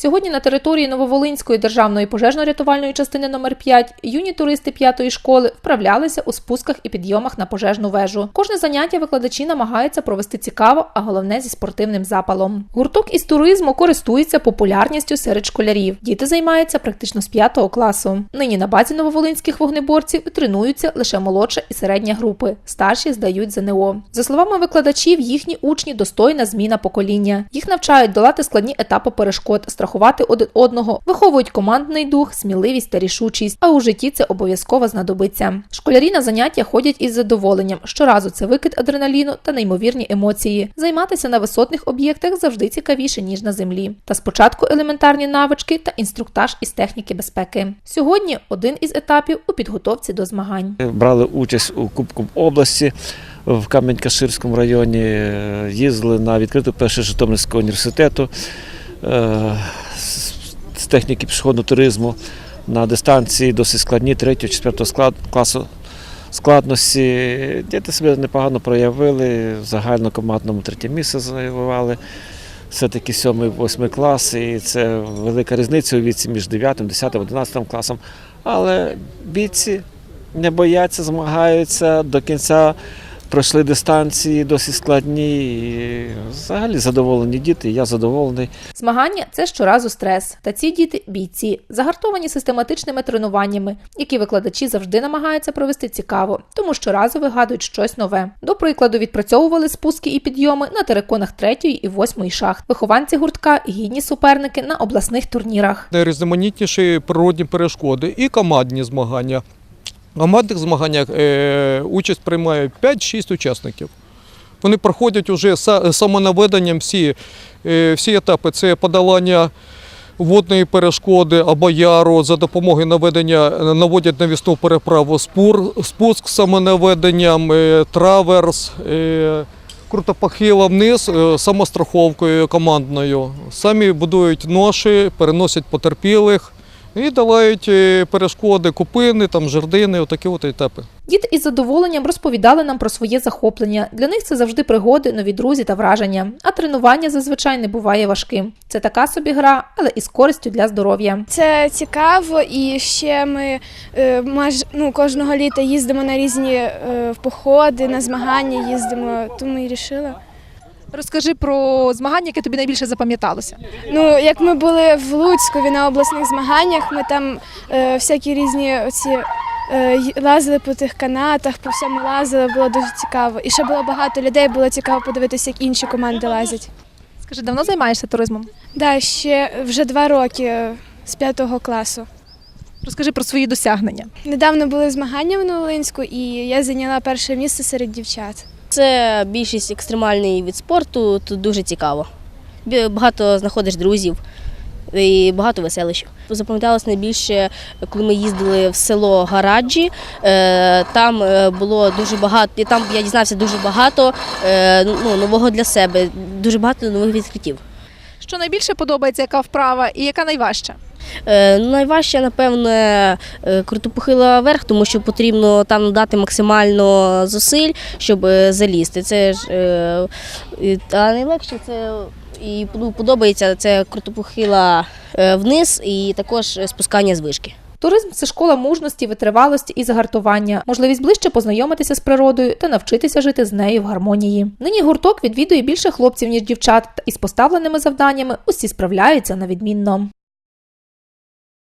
Сьогодні на території Нововолинської державної пожежно-рятувальної частини номер 5 юні туристи п'ятої школи вправлялися у спусках і підйомах на пожежну вежу. Кожне заняття викладачі намагаються провести цікаво, а головне зі спортивним запалом. Гурток із туризму користується популярністю серед школярів. Діти займаються практично з 5 класу. Нині на базі нововолинських вогнеборців тренуються лише молодша і середня групи. Старші здають ЗНО. За словами викладачів, їхні учні достойна зміна покоління. Їх навчають долати складні етапи перешкод, страхувати один одного, виховують командний дух, сміливість та рішучість. А у житті це обов'язково знадобиться. Школярі на заняття ходять із задоволенням. Щоразу це викид адреналіну та неймовірні емоції. Займатися на висотних об'єктах завжди цікавіше ніж на землі. Та спочатку елементарні навички та інструктаж із техніки безпеки. Сьогодні один із етапів у підготовці до змагань. Брали участь у Кубку області в Кам'янь-Каширському районі, е, їздили на відкриту першу Житомирського університету е, з- техніки пішохідного туризму на дистанції досить складні 3-4 склад, класу складності. Діти себе непогано проявили, в загальнокомандному третє місце завоювали. Все-таки 7-8 клас, і це велика різниця у віці між 9, 10, 11 класом. Але бійці не бояться, змагаються до кінця. Пройшли дистанції досить складні. І взагалі задоволені діти. Я задоволений. Змагання це щоразу стрес. Та ці діти бійці, загартовані систематичними тренуваннями, які викладачі завжди намагаються провести цікаво, тому щоразу вигадують щось нове. До прикладу, відпрацьовували спуски і підйоми на териконах третьої і восьмої шахт. Вихованці гуртка гідні суперники на обласних турнірах. найрізноманітніші природні перешкоди і командні змагання. В командних змаганнях е, участь приймає 5-6 учасників. Вони проходять уже самонаведенням всі, е, всі етапи. Це подолання водної перешкоди або яру за допомогою наведення наводять навісну переправу спуск самонаведенням, е, траверс, е, крутопохила вниз е, самостраховкою командною. Самі будують ноші, переносять потерпілих і долають е, перешкоди, купини, там, жердини, отакі от етапи. Діти із задоволенням розповідали нам про своє захоплення. Для них це завжди пригоди, нові друзі та враження. А тренування зазвичай не буває важким. Це така собі гра, але із користю для здоров'я. Це цікаво, і ще ми е, маж, ну, кожного літа їздимо на різні е, походи, на змагання їздимо, тому і вирішила. Розкажи про змагання, яке тобі найбільше запам'яталося. Ну, як ми були в Луцькові на обласних змаганнях, ми там е, всякі різні оці. е, Лазили по тих канатах, по всьому лазили, було дуже цікаво. І ще було багато людей, було цікаво подивитися, як інші команди лазять. Скажи, давно займаєшся туризмом? Да, ще вже два роки е, з п'ятого класу. Розкажи про свої досягнення. Недавно були змагання в Новолинську, і я зайняла перше місце серед дівчат. Це більшість екстремальний від спорту, тут дуже цікаво. Багато знаходиш друзів і багато веселищ. Запам'яталось найбільше, коли ми їздили в село Гараджі. Е, Там е, було дуже багато, і там я дізнався дуже багато е, ну, нового для себе, дуже багато нових відкриттів. Що найбільше подобається, яка вправа і яка найважча? Е, ну, Найважче, напевне, е, крутопохила вверх, тому що потрібно там дати максимально зусиль, щоб е, залізти. Це ж а найлегше це і ну, подобається це крутопохила вниз і також спускання з вишки. Туризм це школа мужності, витривалості і загартування, можливість ближче познайомитися з природою та навчитися жити з нею в гармонії. Нині гурток відвідує більше хлопців ніж дівчат, та із поставленими завданнями усі справляються на відмінно.